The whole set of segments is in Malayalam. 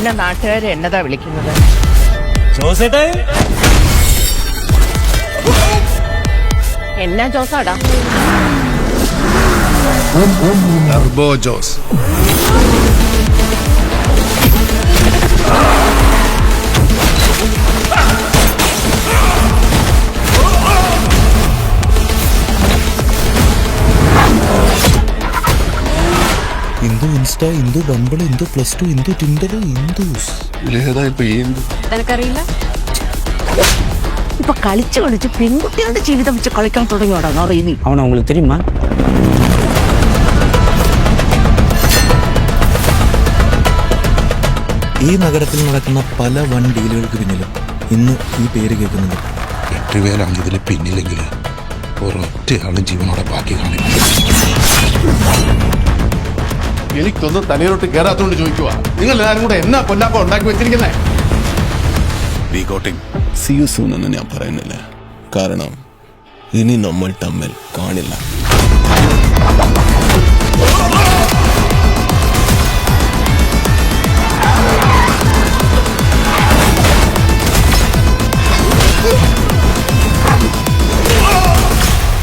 പിന്നെ നാട്ടുകാരെ എന്നതാ വിളിക്കുന്നത്? എന്നാ ജോസാടാ? Jose. Indu insta Indu bumble Indu plus two Indu tinder Indu's ഇതിലേതാ ഇപ്പൊ ഈ എന്ത്? നിനക്കറിയില്ല ഇപ്പൊ കളിച്ച് കളിച്ച് പെൺകുട്ടികളുടെ ജീവിതം വെച്ച് കളിക്കാൻ തുടങ്ങിയോടാ അറിയുന്നു அவனை உங்களுக்கு தெரியுமா ഈ നഗരത്തിൽ നടക്കുന്ന പല വൺ ഡീലുകൾക്ക് പിന്നിലും ഇന്ന് ഈ പേര് കേൾക്കുന്നുണ്ട് എട്ടുപേരാണ് ഇതിൽ പിന്നില്ലെങ്കിൽ ഒരൊറ്റയാളും ജീവനോടെ ബാക്കി കാണില്ല എനിക്കൊന്നും തലയിലോട്ട് കയറാത്തോണ്ട് ചോദിക്കുക നിങ്ങൾ എല്ലാവരും കൂടെ എന്നാ പൊന്നാപ്പ ഉണ്ടാക്കി വെച്ചിരിക്കുന്നേ? സി യു സൂൺ എന്ന് ഞാൻ പറയുന്നില്ല. കാരണം ഇനി നമ്മൾ തമ്മിൽ കാണില്ല.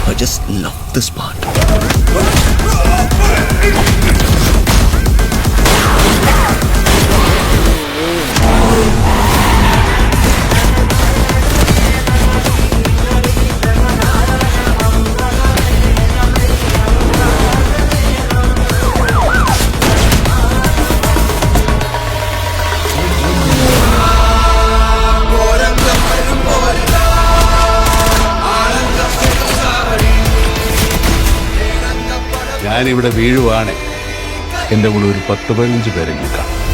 I just love this part. ഞാനിവിടെ വീഴുവാണ്. എന്റെ കൂടെ ഒരു പത്ത് പതിനഞ്ച് പേരെങ്കിലും കാണും.